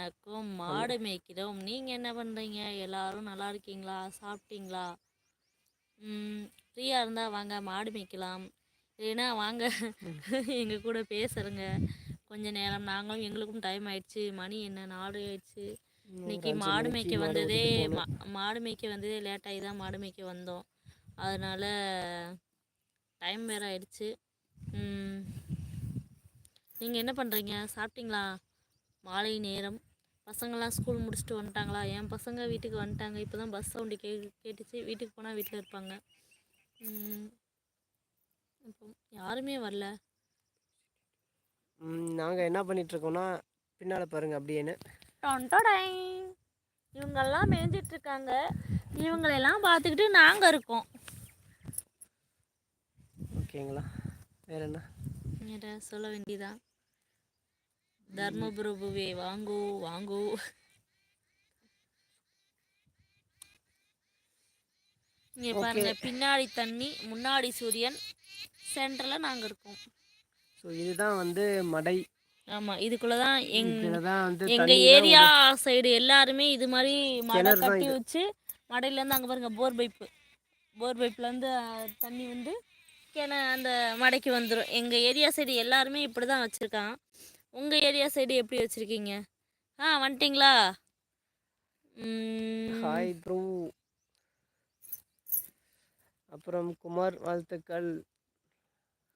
வணக்கம். மாடு மேய்க்கிறோம். நீங்கள் என்ன பண்ணுறீங்க எல்லாரும் நல்லா இருக்கீங்களா? சாப்பிட்டீங்களா? ஃப்ரீயாக இருந்தால் வாங்க மாடு மேய்க்கலாம். இல்லைன்னா வாங்க. எங்கள் கூட பேசுகிறேங்க கொஞ்ச நேரம். நாங்களும் எங்களுக்கும் டைம் ஆயிடுச்சு. மணி என்ன? நாலு ஆயிடுச்சு. இன்னைக்கு மாடு மேய்க்க வந்ததே மா மாடு மேய்க்க வந்ததே லேட்டாகி தான் மாடு மேய்க்க வந்தோம். அதனால் டைம் வேறு ஆயிடுச்சு. நீங்கள் என்ன பண்ணுறீங்க சாப்பிட்டீங்களா? மாலை நேரம். பசங்கள்லாம் ஸ்கூல் முடிச்சுட்டு வந்துட்டாங்களா? என் பசங்க வீட்டுக்கு வந்துட்டாங்க. இப்போ தான் பஸ் சவுண்டு கே கேட்டுச்சு. வீட்டுக்கு போனால் வீட்டில் இருப்பாங்க. இப்போ யாருமே வரல. நாங்கள் என்ன பண்ணிட்டு இருக்கோம்னா பின்னால் பாருங்க அப்படியேன்னு. டொண்டொடை. இவங்கெல்லாம் மேய்ஞ்சிட்டு இருக்காங்க. இவங்களெல்லாம் பார்த்துக்கிட்டு நாங்கள் இருக்கோம். ஓகேங்களா? வேற என்ன? வேற சொல்ல வேண்டியதா தர்மபுரபுவே வாங்கோ வாங்கோ. இங்கே பாருங்க பின்னாடி தண்ணி முன்னாடி சூரியன் சென்டரில் நாங்கள் இருக்கோம். ஸோ இதுதான் வந்து மடை. ஆமாம் இதுக்குள்ளே தான் எங் எங்க தண்ணி ஏரியா சைடு எல்லாருமே இது மாதிரி மடை கட்டி வச்சு மடையிலேருந்து அங்கே பாருங்க போர் பைப்பு. போர் பைப்லேருந்து தண்ணி வந்து கிண அந்த மடைக்கு வந்துடும் எங்கள் ஏரியா சைடு எல்லாருமே இப்படி தான் வச்சுருக்கான் உங்கள் ஏரியா சைடு எப்படி வச்சுருக்கீங்க? ஆ வந்துட்டிங்களா ஹாய் ப்ரோ அப்புறம் குமார் வாழ்த்துக்கள்.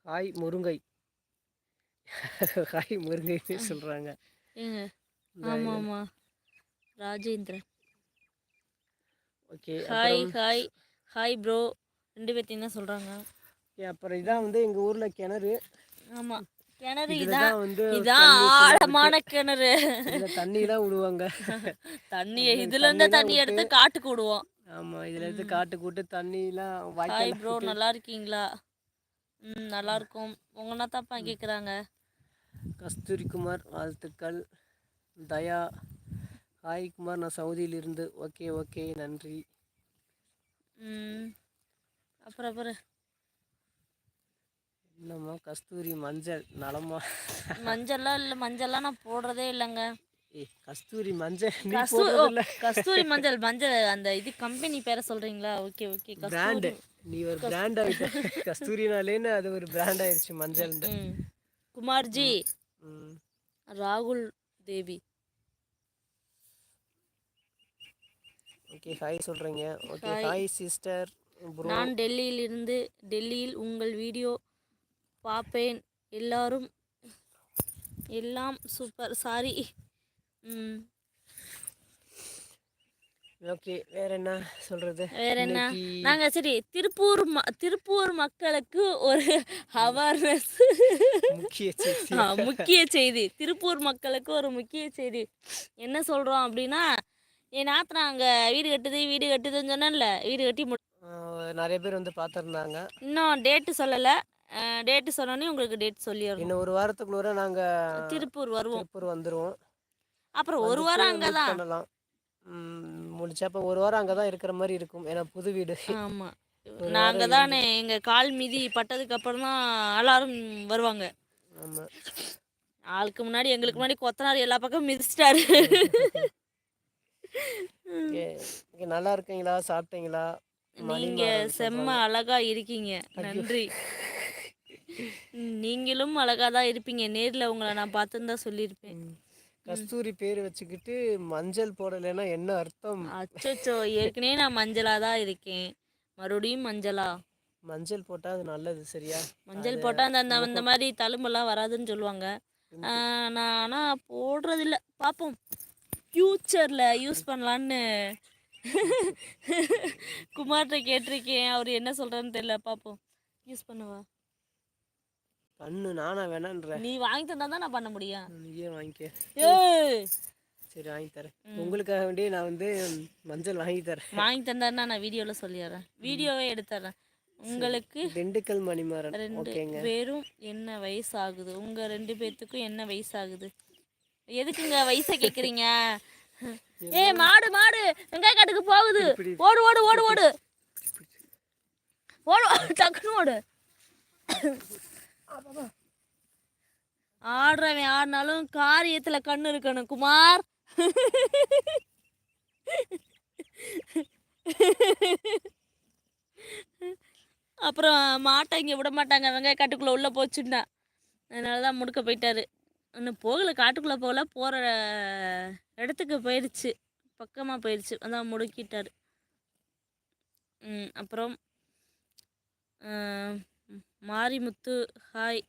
ஹாய் முருங்கை. ஹாய் முருங்கைன்னு சொல்கிறாங்க ஆமாம் ஆமாம் Rajendran. Okay hi hi hi bro ரெண்டு பேர்த்தையும் தான் சொல்கிறாங்க ஓகே அப்புறம் இதான் வந்து எங்கள் ஊரில் கிணறு. ஆமாம் கிணறு இதான் தான் வந்து இதான் ஆழமான கிணறு. இதில் தண்ணியெலாம் விடுவாங்க. தண்ணி இதுல இருந்து தண்ணி எடுத்து காட்டுக்கு விடுவோம். ஆமாம் இதில் இருந்து காட்டு கூட்டு தண்ணியெலாம் ஹாய் வாய்க்கால் ப்ரோ நல்லா இருக்கீங்களா? ம் நல்லா இருக்கும். உங்க தாப்பா கேட்குறாங்க கஸ்தூரி குமார் வாழ்த்துக்கள். தயா ஹாய் குமார் நான் சவுதியிலிருந்து. ஓகே ஓகே நன்றி. ம். அப்புறம் அப்புறம் என்னம்மா கஸ்தூரி மஞ்சள் நலமா. மஞ்சள்லாம் இல்லை மஞ்சள்லாம் நான் போடுறதே இல்லைங்க. ஏய் கஸ்தூரி மஞ்சள் கஸ்தூரி மஞ்சள் மஞ்சள் அந்த இது கம்பெனி பேரை சொல்றீங்களா? ஓகே ஓகே பிராண்டு நீ ஒரு பிராண்ட் ஆகிட்ட கஸ்தூரினாலேன்னு அது ஒரு பிராண்ட் ஆயிடுச்சு மஞ்சள் குமார்ஜி. ராகுல் தேவி. ஓகே ஹாய் சொல்கிறீங்க ஓகே ஹாய் சிஸ்டர் நான் டெல்லியிலிருந்து டெல்லியில் உங்கள் வீடியோ பார்ப்பேன் எல்லாரும் எல்லாம் சூப்பர் சாரி ஓகே வேற என்ன சொல்கிறது வேற என்ன? நாங்கள் சரி திருப்பூர் திருப்பூர் மக்களுக்கு ஒரு அவேர்னஸ் முக்கிய செய்தி. முக்கிய செய்தி. திருப்பூர் மக்களுக்கு ஒரு முக்கிய செய்தி. என்ன சொல்கிறோம் அப்படின்னா என் நாத்தனா அங்கே வீடு கட்டுது வீடு கட்டுதுன்னு சொன்னேன்ல வீடு கட்டி நிறைய பேர் வந்து பார்த்துருந்தாங்க. இன்னும் டேட்டு சொல்லலை. டேட்டு சொன்னோன்னே உங்களுக்கு டேட் சொல்லிடுறோம் இன்னும் ஒரு வாரத்துக்குள்ள நாங்கள் திருப்பூர் வருவோம். திருப்பூர் வந்துடுவோம் அப்புறம் ஒரு வாரம் அங்கே தான் பண்ணலாம். ம், முடிச்சப்ப ஒரு வாரம் அங்கே தான் இருக்கிற மாதிரி இருக்கும். ஏன்னா புது வீடு. ஆமாம் நாங்கள் தானே எங்கள் கால் மீதி பட்டதுக்கு அப்புறம் தான் எல்லாரும் வருவாங்க. ஆமாம் ஆளுக்கு முன்னாடி எங்களுக்கு முன்னாடி கொத்தனார் எல்லா பக்கமும் மிதிச்சிட்டாரு. ஓகே நல்லா இருக்கீங்களா? சாப்பிட்டீங்களா? மணி நீங்க செம்ம அழகா இருக்கீங்க. நன்றி. நீங்களும் அழகா தான் இருப்பீங்க. நேர்ல உங்களை நான் பார்த்துன்னு சொல்லியிருப்பேன். ம். கஸ்தூரி பேர் வச்சுக்கிட்டு மஞ்சள் போடலைன்னா என்ன அர்த்தம்? அச்சோ ஏற்கனவே நான் மஞ்சளா தான் இருக்கேன். மறுபடியும் மஞ்சளா? மஞ்சள் போட்டால் அது நல்லது சரியா? மஞ்சள் போட்டால் அந்த அந்த அந்த மாதிரி தழும்பெல்லாம் வராதுன்னு சொல்லுவாங்க. நான் ஆனால் போடுறதில்ல. பார்ப்போம். ஃப்யூச்சரில் யூஸ் பண்ணலான்னு குமார்கிட்ட கேட்டிருக்கேன். அவர் என்ன சொல்கிறான்னு தெரியல. பார்ப்போம். யூஸ் பண்ணவா? பண்ணு நானா வேணான்ற. நீ வாங்கி தந்தா தான் நான் பண்ண முடியும். நீயே வாங்கிக்க. சரி வாங்கி தரேன். உங்களுக்காக வேண்டி நான் வந்து மஞ்சள் வாங்கி தரேன். வாங்கி தந்தாருன்னா நான் வீடியோவில் சொல்லிடுறேன். வீடியோவே எடுத்துறேன். உங்களுக்கு திண்டுக்கல் மணிமாறன். ரெண்டு பேரும் என்ன வயசாகுது? உங்கள் ரெண்டு பேர்த்துக்கும் என்ன வயசாகுது? எதுக்குங்க வயசை கேட்குறீங்க ஏய் மாடு மாடு வெங்காய காட்டுக்கு போகுது. ஓடு ஓடு ஓடு ஓடு ஓடு டக்குன்னு ஓடு. ஆடுறவன் ஆடினாலும் காரியத்தில் கண்ணு இருக்கணும் குமார். அப்புறம் மாட்டை இங்கே விட மாட்டாங்க வெங்காய காட்டுக்குள்ளே உள்ளே போச்சுன்னா. அதனால தான் முடுக்க போயிட்டாரு. இன்னும் போகலை காட்டுக்குள்ளே போகல போகிற இடத்துக்கு போயிடுச்சு பக்கமாக போயிடுச்சு அதான் முடுக்கிட்டார். அப்புறம் மாரிமுத்து ஹாய்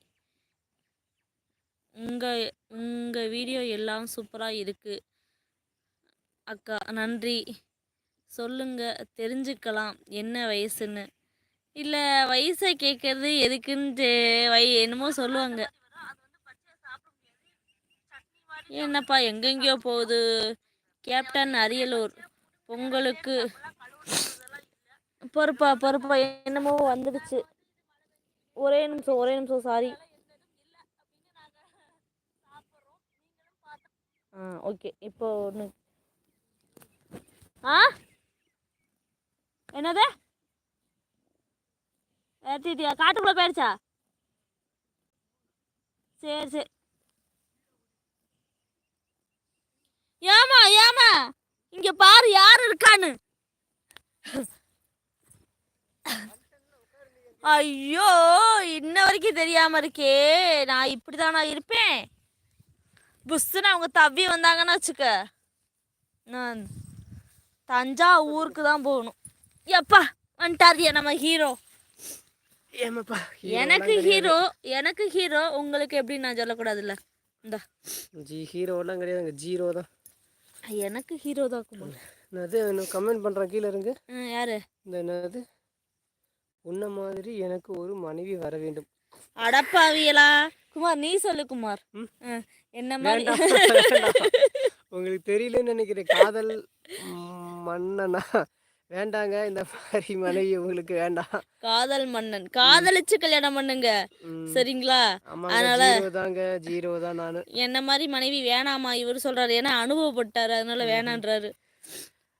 உங்கள் உங்கள் வீடியோ எல்லாம் சூப்பராக இருக்குது அக்கா நன்றி. சொல்லுங்க தெரிஞ்சுக்கலாம் என்ன வயசுன்னு. இல்லை வயசை கேட்கறது எதுக்குன்ட்டு வை என்னமோ சொல்லுவாங்க. என்னப்பா எங்கெங்கேயோ போகுது. கேப்டன் அரியலூர் பொங்கலுக்கு. பொறுப்பா பொறுப்பா என்னமோ வந்துடுச்சு. ஒரே நிமிஷம் ஒரே நிமிஷம் சாரி ஆ ஓகே இப்போ ஒன்று ஆ? என்னது? ஏற்றிட்டியா காட்டுக்குள்ளே போயிடுச்சா சரி சரி. ஏமா ஏமா இங்க பாரு யார் இருக்கான்னு. ஐயோ இன்ன வரைக்கும் தெரியாம இருக்கே. நான் இப்படிதான் நான் இருப்பேன்? புஸ்ஸுன்னு அவங்க தவ்வி வந்தாங்கன்னு வச்சுக்க. நான் தஞ்சாவூருக்கு தான் போகணும். எப்பா வந்துட்டாரியா நம்ம ஹீரோ. ஏமாப்பா எனக்கு ஹீரோ எனக்கு ஹீரோ உங்களுக்கு எப்படி நான் சொல்லக்கூடாதுல்ல. இந்த. ஜி ஹீரோலாம் கிடையாதுங்க. ஜீரோ தான். எனக்கு ஹீரோ தான் குமார். என்னது கமெண்ட் பண்ணுறேன் கீழே இருங்க. யாரு? இந்த என்னது? உன்ன மாதிரி எனக்கு ஒரு மனைவி வர வேண்டும். அடப்பாவியலா குமார் நீ சொல்லு குமார். என்ன மாதிரி. உங்களுக்கு தெரியலன்னு நினைக்கிறேன். காதல் மன்னனா? வேண்டாங்க. இந்த மாதிரி மனைவி உங்களுக்கு வேண்டாம். காதல் மன்னன். காதலிச்சு கல்யாணம் பண்ணுங்க. சரிங்களா? அதனால தாங்க. ஜீரோ தான் நான். என்ன மாதிரி மனைவி வேணாமா? இவர் சொல்றாரு. ஏன்னா அனுபவப்பட்டாரு. அதனால வேணான்றாரு.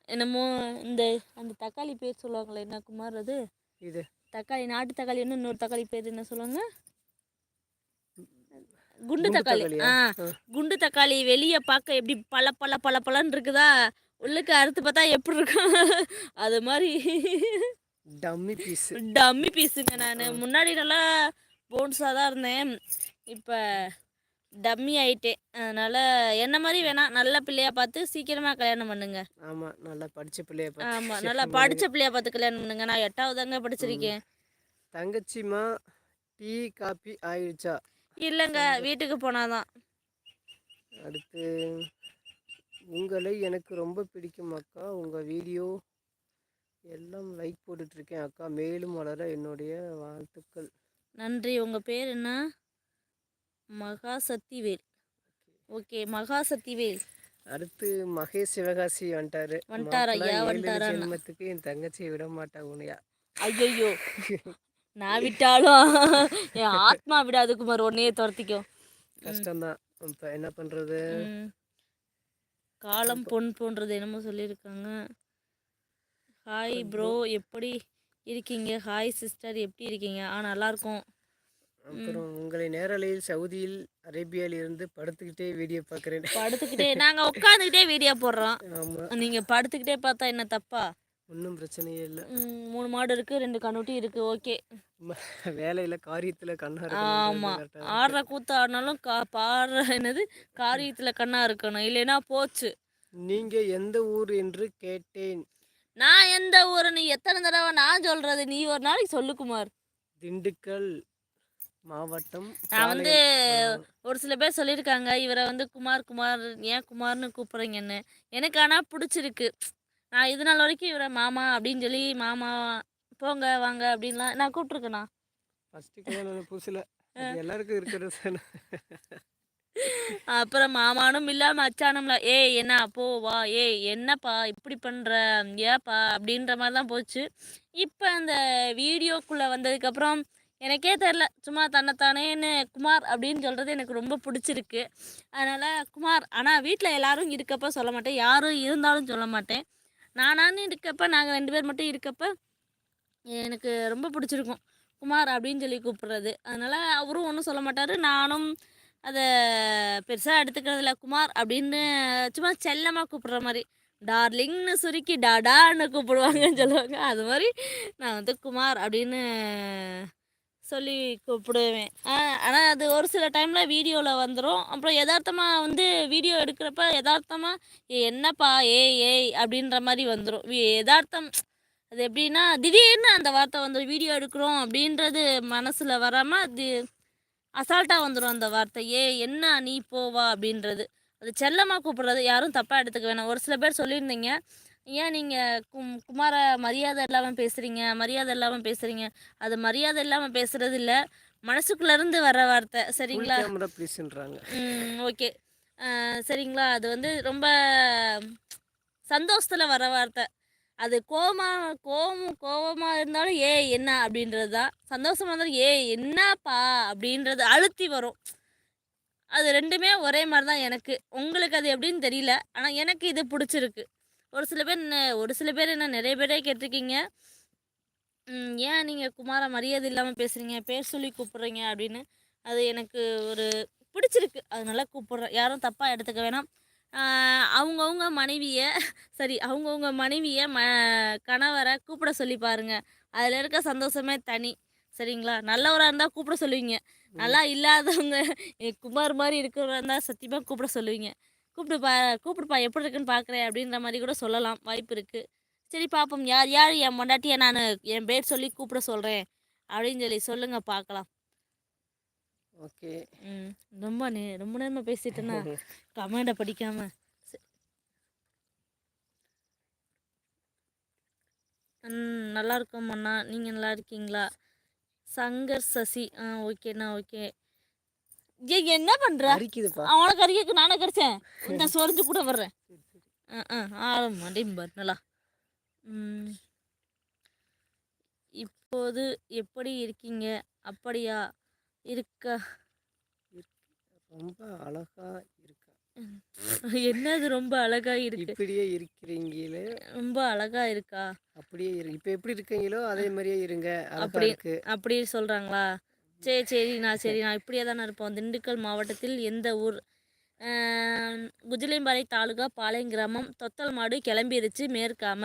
என்னமோ இந்த அந்த தக்காளி பேர் சொல்லுவாங்களே என்ன குமார் அது? இது. தக்காளி நாட்டு தக்காளி இன்னொரு தக்காளி பேர் என்ன சொல்லுவாங்க? குண்டு தக்காளி. ஆ. குண்டு தக்காளி வெளியே பார்க்க எப்படி பல பல பல பலன்னு இருக்குதா? உள்ளுக்கு அறுத்து பார்த்தா எப்படி இருக்கும்? அது மாதிரி. டம்மி பீஸ் டம்மி பீஸுங்க நான். முன்னாடி நல்லா போன்ஸாக தான் இருந்தேன். இப்போ டம்மி ஆயிட்டேன் அதனால் என்ன மாதிரி வேணாம் நல்ல பிள்ளையா பார்த்து சீக்கிரமாக கல்யாணம் பண்ணுங்க. ஆமா நல்லா படிச்ச பிள்ளைய பார்த்து ஆமாம் நல்லா படித்த பிள்ளையா பார்த்து கல்யாணம் பண்ணுங்க. நான் எட்டாவது தாங்க படிச்சிருக்கேன். தங்கச்சிமா டீ காப்பி ஆயிடுச்சா இல்லைங்க வீட்டுக்கு போனாதான் அடுத்து உங்களை எனக்கு ரொம்ப பிடிக்கும் அக்கா. உங்கள் வீடியோ எல்லாம் லைக் போட்டுட்ருக்கேன் அக்கா. மேலும் வளர என்னுடைய வாழ்த்துக்கள். நன்றி. உங்கள் பேர் என்ன? மகா சக்திவேல் ஓகே மகா சக்திவேல் அடுத்து மகேஷ் சிவகாசி வந்துட்டாரு. வந்துட்டாரு? ஏழு வந்துட்டாரான்னு. ஜென்மத்துக்கு என் தங்கச்சியை விட மாட்டா உனையா ஐயோ நான் விட்டாலும் என் ஆத்மா விடாது குமார் உன்னையே துரத்திக்கும் கஷ்டம்தான். இப்போ என்ன பண்ணுறது. காலம் பொன் போன்றது என்னமோ சொல்லியிருக்காங்க. ஹாய் ப்ரோ எப்படி இருக்கீங்க? ஹாய் சிஸ்டர் எப்படி இருக்கீங்க? ஆ நல்லா இருக்கோம். அப்புறம் உங்களை நேரலையில் சவுதியில் அரேபியாவில் இருந்து படுத்துக்கிட்டே வீடியோ பார்க்குறேன். படுத்துக்கிட்டே நாங்கள் உட்காந்துக்கிட்டே வீடியோ போடுறோம். ஆமாம் நீங்கள் படுத்துக்கிட்டே பார்த்தா என்ன தப்பா? ஒன்றும் பிரச்சனையே இல்லை. மூணு மாடு இருக்குது ரெண்டு கண்ணுட்டி இருக்குது ஓகே. வேலையில் காரியத்தில் கண்ணா ஆமாம் இருக்கணும் ஆடுற கூத்து ஆடினாலும் கா பாடுற என்னது? காரியத்தில் கண்ணா இருக்கணும். இல்லைன்னா போச்சு. நீங்கள் எந்த ஊர் என்று கேட்டேன். நான் எந்த ஊரு நீ எத்தனை தடவை நான் சொல்றது? நீ ஒரு நாளைக்கு சொல்லு குமார். திண்டுக்கல். மாவட்டம் நான் வந்து. ஒரு சில பேர் சொல்லியிருக்காங்க இவரை வந்து குமார் குமார் ஏன் குமார்னு கூப்பிட்றீங்கன்னு. எனக்கு ஆனால் பிடிச்சிருக்கு. நான் இது நாள் வரைக்கும் இவரை மாமா அப்படின்னு சொல்லி மாமா போங்க வாங்க அப்படின்லாம் நான் கூப்பிட்ருக்கேண்ணா கல்யாணம் புதுசில் எல்லாருக்கும் இருக்கிறது அப்புறம் மாமானும் இல்லை மச்சானும் இல்லை ஏய் என்ன போ வா ஏய் என்னப்பா இப்படி பண்ணுற ஏப்பா அப்படின்ற மாதிரி தான் போச்சு. இப்போ அந்த வீடியோக்குள்ளே வந்ததுக்கப்புறம் எனக்கே தெரில. சும்மா தன்னைத்தானேன்னு குமார் அப்படின்னு சொல்கிறது எனக்கு ரொம்ப பிடிச்சிருக்கு. அதனால் குமார் ஆனால் வீட்டில் எல்லாரும் இருக்கப்போ சொல்ல மாட்டேன். யாரும் இருந்தாலும் சொல்ல மாட்டேன். நானான்னு இருக்கப்போ நாங்கள் ரெண்டு பேர் மட்டும் இருக்கப்போ எனக்கு ரொம்ப பிடிச்சிருக்கும். குமார் அப்படின்னு சொல்லி கூப்பிட்றது. அதனால் அவரும் ஒன்றும் சொல்ல மாட்டார். நானும் அதை பெருசாக எடுத்துக்கிறதில்ல. குமார் அப்படின்னு சும்மா செல்லமாக கூப்பிட்ற மாதிரி. டார்லிங்னு சுருக்கி டாடான்னு கூப்பிடுவாங்கன்னு சொல்லுவாங்க. அது மாதிரி நான் வந்து குமார் அப்படின்னு சொல்லி கூப்பிடுவேன். ஆனால் அது ஒரு சில டைமில் வீடியோவில் வந்துடும் அப்புறம் யதார்த்தமாக வந்து வீடியோ எடுக்கிறப்ப யதார்த்தமாக ஏ என்னப்பா ஏ ஏய் அப்படின்ற மாதிரி வந்துடும் யதார்த்தம் அது எப்படின்னா திடீர்னு அந்த வார்த்தை வந்துடும் வீடியோ எடுக்கிறோம் அப்படின்றது மனசில் வராமல் அது அசால்ட்டாக வந்துடும் அந்த வார்த்தை. ஏ என்ன நீ போவா அப்படின்றது. அது செல்லமாக கூப்பிட்றது யாரும் தப்பாக எடுத்துக்க வேணாம். ஒரு சில பேர் சொல்லியிருந்தீங்க ஏன் நீங்கள் கும் குமார மரியாதை இல்லாமல் பேசுகிறீங்க மரியாதை இல்லாமல் பேசுகிறீங்க அது மரியாதை இல்லாமல் பேசுகிறது இல்லை. மனசுக்குள்ளேருந்து வர வார்த்தை. சரிங்களா? ம் ஓகே. சரிங்களா? அது வந்து ரொம்ப சந்தோஷத்தில் வர வார்த்தை. அது கோவமா கோவம் கோவமாக இருந்தாலும் ஏ என்ன? அப்படின்றது தான். சந்தோஷமாக இருந்தாலும் ஏ என்னப்பா? அப்படின்றது அழுத்தி வரும். அது ரெண்டுமே ஒரே மாதிரி தான் எனக்கு. உங்களுக்கு அது எப்படின்னு தெரியல. ஆனால் எனக்கு இது பிடிச்சிருக்கு. ஒரு சில பேர் ஒரு சில பேர் என்ன நிறைய பேரே கேட்டிருக்கீங்க. ஏன் நீங்கள் குமார மரியாதை இல்லாமல் பேசுகிறீங்க பேர் சொல்லி கூப்பிட்றீங்க அப்படின்னு. அது எனக்கு ஒரு பிடிச்சிருக்கு. அதனால கூப்பிட்றேன். யாரும் தப்பாக எடுத்துக்க வேணாம். அவங்கவுங்க மனைவியை சரி அவங்கவுங்க மனைவியை ம கணவரை கூப்பிட சொல்லி பாருங்கள் அதில் இருக்க சந்தோஷமே தனி. சரிங்களா? நல்லவராக இருந்தால் கூப்பிட சொல்லுவீங்க. நல்லா இல்லாதவங்க குமார் மாதிரி இருக்கிறவராக இருந்தால் சத்தியமாக கூப்பிட சொல்லுவீங்க. கூப்பிட்டு பா கூப்பிடுப்பா எப்படி இருக்குன்னு பார்க்குறேன் அப்படின்ற மாதிரி கூட சொல்லலாம். வாய்ப்பு இருக்குது சரி பார்ப்போம். யார் யார் என் பொண்டாட்டியை நான் என் பேர் சொல்லி கூப்பிட சொல்கிறேன் அப்படின்னு சொல்லி சொல்லுங்கள் பார்க்கலாம். ஓகே. ம். ரொம்ப நே ரொம்ப நேரமாக பேசிட்டேன்னா கமெண்டை படிக்காம. ச- ம் நல்லா இருக்கோம் அண்ணா. நீங்கள் நல்லா இருக்கீங்களா? சங்கர் சசி. ஆ ஓகேண்ணா ஓகே. ஏ என்ன பண்ணுற அரிக்குதுப்பா. அவனை கறிக்க நானே கடிச்சேன் இந்த சொரிஞ்சு கூட வர்றேன். ஆ ஆ ஆ மடிம்பர் நல்லா. இப்போது எப்படி இருக்கீங்க? அப்படியா இருக்க? ரொம்ப அழகா இருக்கா. என்னது ரொம்ப அழகா இருக்கு? இப்படியே இருக்கிறீங்களே. ரொம்ப அழகா இருக்கா? அப்படியே இரு இப்போ எப்படி இருக்கீங்களோ அதே மாதிரியே இருங்க. அப்படி இருக்கு. அப்படி சொல்கிறாங்களா சரி சரிண்ணா சரிண்ணா. இப்படியே தானே இருப்போம். திண்டுக்கல் மாவட்டத்தில் எந்த ஊர்? ஆம், குஜிலியம்பாறை தாலுகா பாளையம் கிராமம். தொத்தல் மாடு கிளம்பிருச்சு மேற்காம.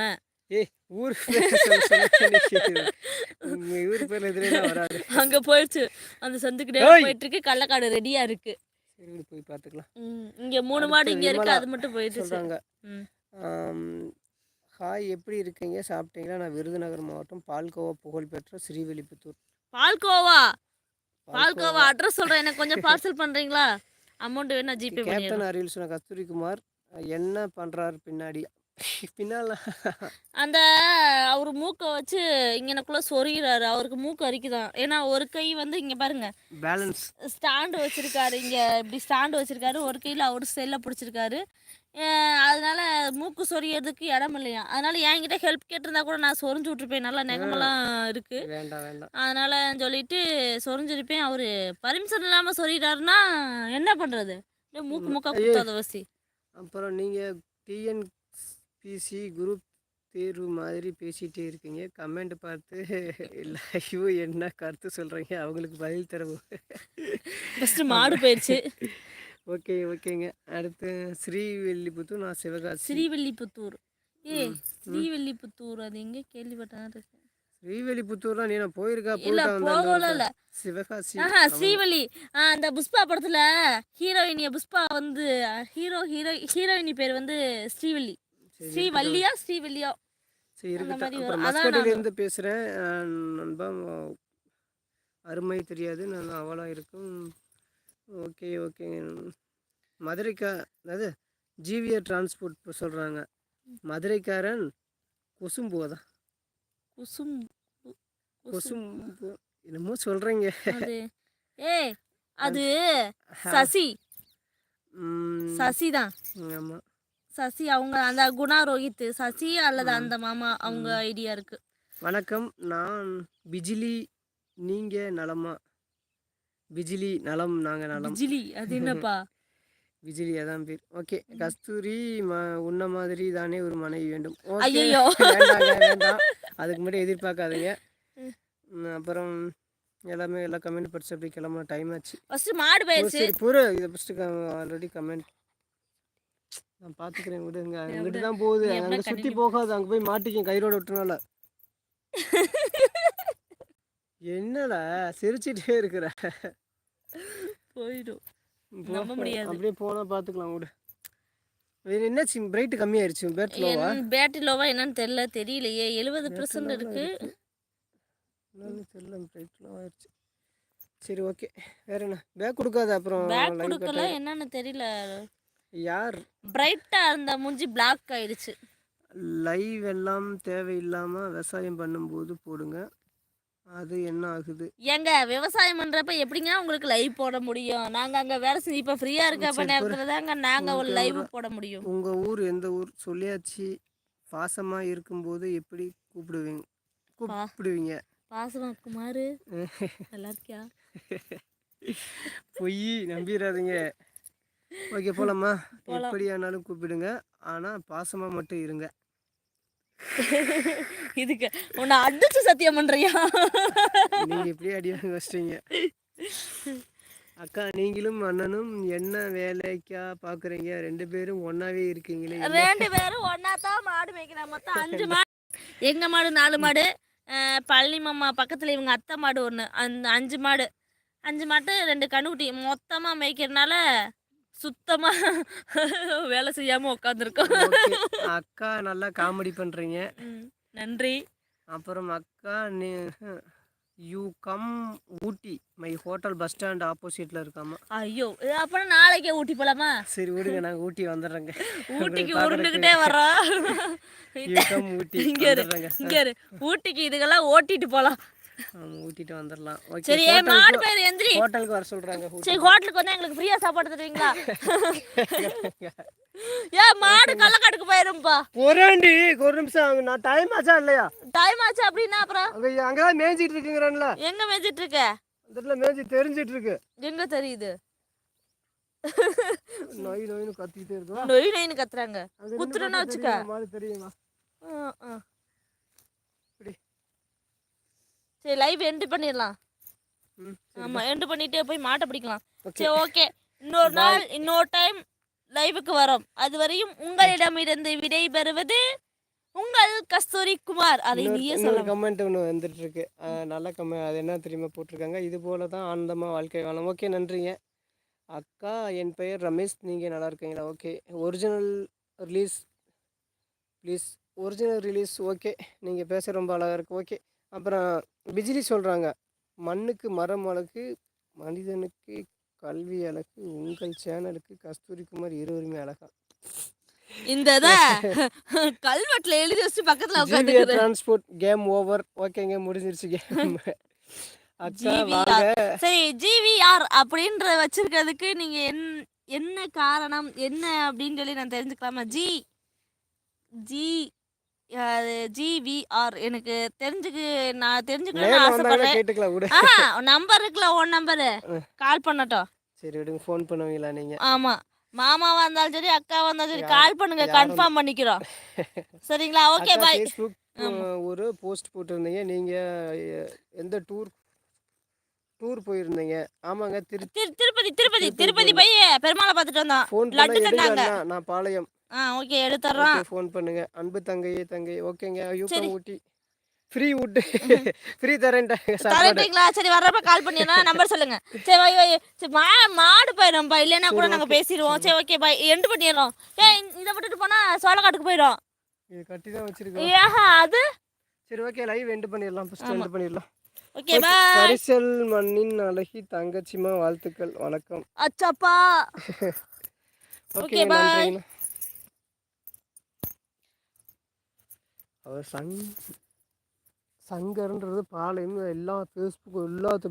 அங்கே போயிடுச்சு. அந்த சந்துக்கிட்டே! போயிட்டு இருக்கு கள்ளக்காடு ரெடியாக இருக்கு. போய் பார்த்துக்கலாம். இங்கே மூணு மாடு இங்கே இருக்கு. அது மட்டும் போயிடுச்சு. சொல்றாங்க. ஹாய் எப்படி இருக்கீங்க? சாப்பிட்டீங்களா? நான் விருதுநகர் மாவட்டம் பால்கோவா புகழ்பெற்ற ஸ்ரீவில்லிபுத்தூர். பால்கோவா? பால்கோவா அட்ரஸ் சொல்கிறேன் எனக்கு கொஞ்சம் பார்சல் பண்ணுறீங்களா அமௌண்ட் வேணா ஜிபே கேப்டன் அறிவில் சொன்ன கஸ்தூரிக்குமார் என்ன பண்றாரு பின்னாடி? பின்னால. அந்த அவர் மூக்கை வச்சு இங்கனக்குள்ளே சொருகிறாரு அவருக்கு மூக்கு அரிக்குதான். ஏன்னா ஒரு கை வந்து இங்கே பாருங்க பேலன்ஸ் ஸ்டாண்டு வச்சிருக்காரு இங்கே. இப்படி ஸ்டாண்டு வச்சிருக்காரு. ஒரு கையில் அவர் செல்லை பிடிச்சிருக்காரு. அதனால மூக்கு சொரியறதுக்கு இடம் இல்லையா? அதனால என்கிட்ட ஹெல்ப் கேட்டிருந்தா கூட நான் சொரிஞ்சு விட்ருப்பேன் நல்லா நெகமெல்லாம் இருக்கு. வேண்டாம் வேண்டாம். அதனால சொல்லிட்டு சொரிஞ்சிருப்பேன். அவர் பர்மிஷன் இல்லாமல் சொரிகிறாருன்னா என்ன பண்ணுறது மூக்கு மூக்கா குத்தாத வசி. அப்புறம் நீங்கள் டிஎன்பிசி குரூப் தேர்வு மாதிரி பேசிகிட்டே இருக்கீங்க. கமெண்ட் பார்த்து லைவ் என்ன கருத்து சொல்கிறீங்க அவங்களுக்கு பதில் தரவும். ஃபஸ்ட்டு மாடு போயிடுச்சு ஓகே ஓகேங்க. அடுத்து ஸ்ரீவில்லிபுத்தூர் நான் சிவகாசி. ஸ்ரீவில்லிபுத்தூர். ஏ ஸ்ரீவில்லிபுத்தூர் அது எங்கே கேள்விப்பட்டேன் இருக்கு ஸ்ரீவில்லிபுத்தூர்லாம் நீ நான் போயிருக்கா போகல சிவகாசி. ஆஹா ஸ்ரீவள்ளி ஆ, அந்த புஷ்பா படத்துல ஹீரோயினிய புஷ்பா வந்து ஹீரோ ஹீரோ ஹீரோயினி பேர் வந்து ஸ்ரீவள்ளி ஸ்ரீவல்லியா ஸ்ரீவல்லியா? சரி இருக்கட்டும். மஸ்கட்டிலேருந்து பேசுகிறேன் நண்பா அருமை தெரியாது. நான் அவளா இருக்கும். ஓகே ஓகே மதுரைக்கா அதாவது ஜிவிஆர் டிரான்ஸ்போர்ட் சொல்கிறாங்க மதுரைக்காரன் குசும்போதா குசும் கு- குசும் குசும்பு. என்னமோ சொல்கிறீங்க அது ஏ அது சசி. சசி தான் ஆமாம் சசி அவங்க அந்த குணா ரோஹித். சசி அல்லது அந்த மாமா அவங்க ஐடியா இருக்கு. வணக்கம். நான் பிஜிலி நீங்கள் நலமா? பிஜிலி நலம் நாங்கள் நலம். பிஜிலி அது என்னப்பா? விஜிலி அதான் பேர். ஓகே கஸ்தூரி ம உன்ன மாதிரி தானே ஒரு மனைவி வேண்டும். ஓகே. ஐயையோ. வேண்டாங்க வேண்டாம். அதுக்கு மட்டும் எதிர்பார்க்காதீங்க. ம், அப்புறம் எல்லாமே எல்லா கமெண்ட் படிச்சு அப்படி கிளம்ப டைம் ஆச்சு. ஃபர்ஸ்ட் மாடு ஓ, போயிடுச்சு சரி புரு இதை ஃபஸ்ட்டு ஆல்ரெடி கமெண்ட் நான் பார்த்துக்கிறேன் விடுங்க. அங்கிட்டு தான் போகுது. அங்கே சுற்றி போகாது. அங்கே போய் மாட்டிக்கும் கயிறோட விட்டுனால என்னடா சிரிச்சிட்டே இருக்கிற? போயிடும். நம்ப முடியாது. அப்படியே போனால் பார்த்துக்கலாம் விடு. வேறு என்னாச்சு பிரைட்டு கம்மியாயிருச்சு பேட் லோவா பேட்டரி லோவா என்னன்னு தெரியல தெரியலையே. எழுபது பர்சன்ட் இருக்கு. தெரியல பிரைட் லோ ஆயிடுச்சு சரி ஓகே வேற என்ன? பேக் கொடுக்காத அப்புறம் பேக் கொடுக்கல என்னன்னு தெரியல. யார்? பிரைட்டா இருந்த மூஞ்சி பிளாக் ஆயிடுச்சு. லைவ் எல்லாம் தேவையில்லாமல் விவசாயம் பண்ணும்போது போடுங்க. அது என்ன ஆகுது? ஏங்க விவசாயம் பண்றப்ப எப்படிங்க உங்களுக்கு லைவ் போட முடியும்? நாங்க அங்க வேலை செஞ்சு இப்ப ஃப்ரீயா இருக்க சரி, நேரத்துல தாங்க நாங்க ஒரு லைவ் போட முடியும். உங்கள் ஊர் எந்த ஊர் சொல்லியாச்சு? பாசமாக இருக்கும்போது எப்படி கூப்பிடுவீங்க? கூப்பிடுவீங்க? பாசமா குமாரு நல்லா இருக்கியா? பொய் நம்பிடாதீங்க ஓகே போலாமா? எப்படி ஆனாலும் கூப்பிடுங்க. ஆனால் பாசமாக மட்டும் இருங்க. இதுக்கு உன்னை அடிச்சு சத்தியம் பண்றியா? நீங்கள் இப்படியே அடி வச்சிட்டீங்க? அக்கா நீங்களும் அண்ணனும் என்ன வேலைக்கா பார்க்குறீங்க ரெண்டு பேரும் ஒன்றாவே இருக்கீங்களே ரெண்டு பேரும் ஒன்னா தான் மாடு மேய்க்கிறோம் மொத்தம் அஞ்சு மாடு எங்க மாடு நாலு மாடு பழனி மாமா பக்கத்துல இவங்க அத்தை மாடு ஒன்று அந்த அஞ்சு மாடு. அஞ்சு மாட்டு ரெண்டு கண்ணுக்குட்டி. மொத்தமா மேய்க்கிறதுனால சுத்தமா வேலை செய்யாம உட்காந்துருக்கோம் அக்கா நல்லா காமெடி பண்ணுறீங்க நன்றி. அப்புறம் அக்கா நீ you come Ooty. My hotel bus stand ஆப்போசிட்டில் இருக்காமா. ஐயோ அப்பனா நாளைக்கே ஊட்டி போலாமா? சரி விடுங்க நாங்கள் ஊட்டி வந்துடுறேங்க. ஊட்டிக்கு உருண்டுகிட்டே வர்றோம். இங்க இங்க ஊட்டிக்கு இதுக்கெல்லாம் ஓட்டிட்டு போலாம். ஊட்டிட்டு வந்துடலாம் சரி மாடு பேர் எந்திரி. ஹோட்டலுக்கு வர சொல்கிறாங்க சரி ஹோட்டலுக்கு வந்தா எங்களுக்கு ஃப்ரீயா சாப்பாடு தருவீங்களா? ஏன் மாடு கள்ளக்காட்டுக்கு போயிரும்பா. போறாண்டி ஒரு நிமிஷம் அங்க நான் டைம் ஆச்சா இல்லையா? டைம் ஆச்சு அப்படின்னா அப்புறம்? அங்கே அங்கே தான் மேய்ஞ்சிட்டு இருக்குங்கிறான்ல. எங்க மேய்ச்சிட்டு இருக்க? அந்த இடத்துல மேய்ஞ்சி தெரிஞ்சிட்டு இருக்கு. எங்க தெரியுது? நொய் நொயின்னு கத்திக்கிட்டே இருக்கா நொய் நொயின்னு கத்துறாங்க. குத்துறேன்னு வச்சுக்க? மாதிரி தெரியுமா ஆ, ஆ. இப்படி. சரி லைவ் எண்ட் பண்ணிடலாம். ம் ஆமா எண்ட் பண்ணிட்டு போய் மாட்டை பிடிக்கலாம். சரி ஓகே இன்னொரு நாள் இன்னொரு டைம் லைவுக்கு வரோம். அதுவரையும் உங்களிடமிருந்து விடை பெறுவது உங்கள் கஸ்தூரி குமார். அதை நீயே சொல்லலாம் கமெண்ட் ஒன்று வந்துட்டு இருக்கு நல்ல கமெண்ட் அது என்ன தெரியுமா போட்டிருக்காங்க? இது போல தான் ஆனந்தமாக வாழ்க்கை வாழலாம் ஓகே நன்றிங்க. அக்கா என் பெயர் ரமேஷ். நீங்கள் நல்லா இருக்கீங்களா? Okay original release please original release okay நீங்கள் பேச ரொம்ப அழகாக இருக்கு. ஓகே அப்புறம் பிஜிலி சொல்கிறாங்க மண்ணுக்கு மரம் அழகு மனிதனுக்கு கல்வி அழகு உங்கள் சேனலுக்கு கஸ்தூரி குமார் இருவருமே அழகா. இந்த கல்வெட்டுல எழுதி வச்சு பக்கத்துல உட்காந்துக்குது டிரான்ஸ்போர்ட் கேம் ஓவர் ஓகேங்க முடிஞ்சிருச்சு கேம் சரி ஜிவிஆர் அப்படின்ற வச்சிருக்கிறதுக்கு நீங்க என் என்ன காரணம் என்ன அப்படின்னு சொல்லி நான் தெரிஞ்சுக்கலாமா? ஜி ஜி ஜிவிஆர் எனக்கு தெரிஞ்சுக்கு நான் தெரிஞ்சுக்கணும்னு ஆசைப்படுறேன். நம்பர் இருக்குல்ல உன் நம்பரு கால் பண்ணட்டும். சரி விடுங்க ஃபோன் பண்ணுவீங்களா நீங்க? ஆமா. மாமாவா இருந்தாலும் சரி அக்காவா இருந்தாலும் சரி கால் பண்ணுங்க கன்ஃபார்ம் பண்ணிக்கிறோம். சரிங்களா? ஓகே பாய் ஒரு போஸ்ட் போட்டிருந்தீங்க. நீங்க எந்த டூர் டூர் போயிருந்தீங்க? ஆமாங்க திரு திரு திருப்பதி திருப்பதி திருப்பதி போய் பெருமாளை பார்த்துட்டு வந்தோம். லட்டு தந்தாங்க. நான் பாளையம். ஆ ஓகே எடுத்துறோம் ஃபோன் பண்ணுங்க. அன்பு தங்கையே தங்கை. ஓகேங்க. சரி. ஊட்டி. ஃப்ரீ ஊட்டு. ஃப்ரீ தரேன்ட்டாங்க சாப்பாடு. தரட்டீங்களா சரி வர்றப்ப கால் பண்ணிடலாம் நம்பர் சொல்லுங்க. சரி வை, வை. சரி மா மாடு போயிடும்பா இல்லைன்னா கூட நாங்க பேசிடுவோம். சரி. ஓகே பாய் எண்டு பண்ணிடுறோம். ஏ இதை விட்டுட்டு போனா சோளக்காட்டுக்கு போயிடும். இது கட்டி தான் வச்சிருக்கோம். ஏஹா அது? சரி ஓகே லைவ் எண்டு பண்ணிடலாம். ஃபர்ஸ்ட் எண்டு பண்ணிடலாம். Okay bye. பரிசல் மண்ணின் அழகி தங்கச்சிமா வாழ்த்துக்கள். வணக்கம். அச்சப்பா. ஓகே Okay, அவர் சங் சங்கர்ன்றது பாளையம் எல்லா ஃபேஸ்புக் எல்லாத்துக்குமே